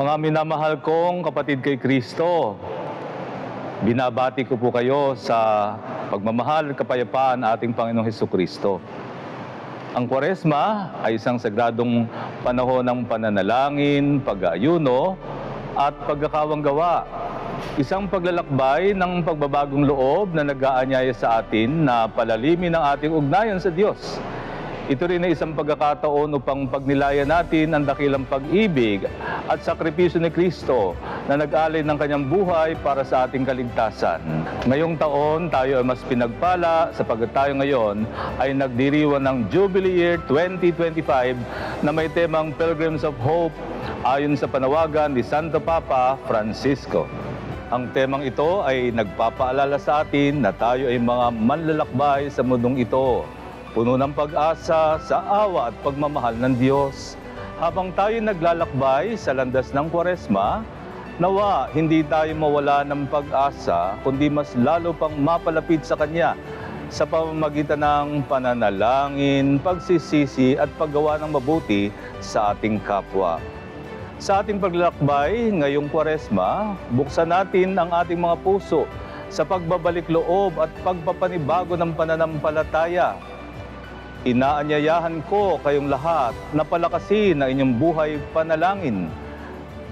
Mga minamahal kong kapatid kay Kristo, binabati ko po kayo sa pagmamahal at kapayapaan ating Panginoong Heso Kristo. Ang Kwaresma ay isang sagradong panahon ng pananalangin, pag-aayuno, at pagkakawang gawa. Isang paglalakbay ng pagbabagong loob na nag-aanyaya sa atin na palalimin ang ating ugnayan sa Diyos. Ito rin ay isang pagkakataon upang pagnilayan natin ang dakilang pag-ibig at sakripisyo ni Kristo na nag-alay ng kanyang buhay para sa ating kaligtasan. Ngayong taon, tayo ay mas pinagpala sapagkat tayo ngayon ay nagdiriwan ng Jubilee Year 2025 na may temang Pilgrims of Hope ayon sa panawagan ni Santo Papa Francisco. Ang temang ito ay nagpapaalala sa atin na tayo ay mga manlalakbay sa mundong ito puno ng pag-asa sa awa at pagmamahal ng Diyos. Habang tayo naglalakbay sa landas ng Kwaresma, nawa hindi tayo mawala ng pag-asa, kundi mas lalo pang mapalapit sa Kanya sa pamamagitan ng pananalangin, pagsisisi at paggawa ng mabuti sa ating kapwa. Sa ating paglalakbay ngayong Kwaresma, buksan natin ang ating mga puso sa pagbabalik loob at pagpapanibago ng pananampalataya Inaanyayahan ko kayong lahat na palakasin ang inyong buhay panalangin.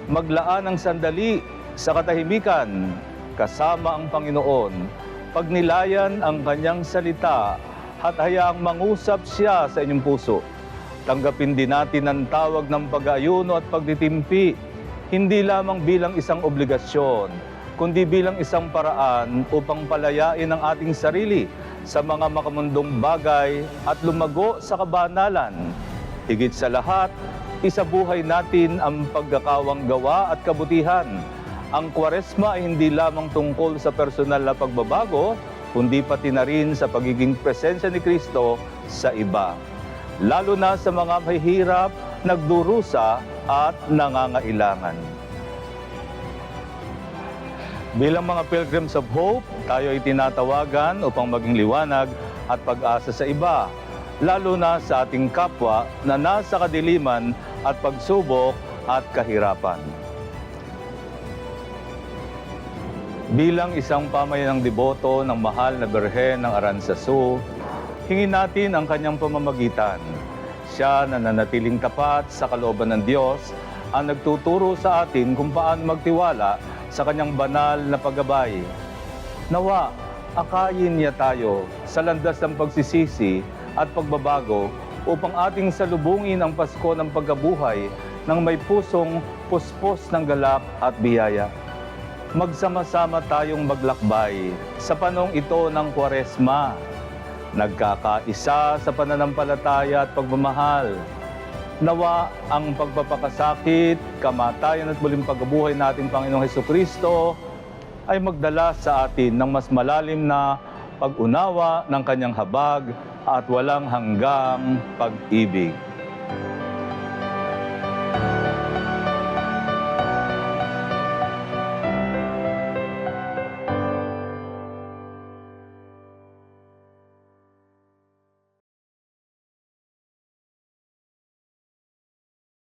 Maglaan ng sandali sa katahimikan kasama ang Panginoon. Pagnilayan ang kanyang salita at hayaang mangusap siya sa inyong puso. Tanggapin din natin ang tawag ng pag-ayuno at pagtitimpi, hindi lamang bilang isang obligasyon, kundi bilang isang paraan upang palayain ang ating sarili sa mga makamundong bagay at lumago sa kabanalan. Higit sa lahat, isabuhay natin ang pagkakawang gawa at kabutihan. Ang kwaresma ay hindi lamang tungkol sa personal na pagbabago, kundi pati na rin sa pagiging presensya ni Kristo sa iba. Lalo na sa mga mahihirap, nagdurusa at nangangailangan. Bilang mga Pilgrims of Hope, tayo ay tinatawagan upang maging liwanag at pag-asa sa iba, lalo na sa ating kapwa na nasa kadiliman at pagsubok at kahirapan. Bilang isang pamayanang deboto ng mahal na Berhen ng Aranzazu, hingin natin ang kanyang pamamagitan. Siya na nanatiling tapat sa kalooban ng Diyos ang nagtuturo sa atin kung paano magtiwala sa kanyang banal na paggabay. Nawa, akayin niya tayo sa landas ng pagsisisi at pagbabago upang ating salubungin ang Pasko ng pagkabuhay ng may pusong puspos ng galak at biyaya. Magsama-sama tayong maglakbay sa panong ito ng Kwaresma. Nagkakaisa sa pananampalataya at pagmamahal. Nawa ang pagpapakasakit, kamatayan at muling pagkabuhay nating Panginoong Heso Kristo ay magdala sa atin ng mas malalim na pag-unawa ng kanyang habag at walang hanggang pag-ibig.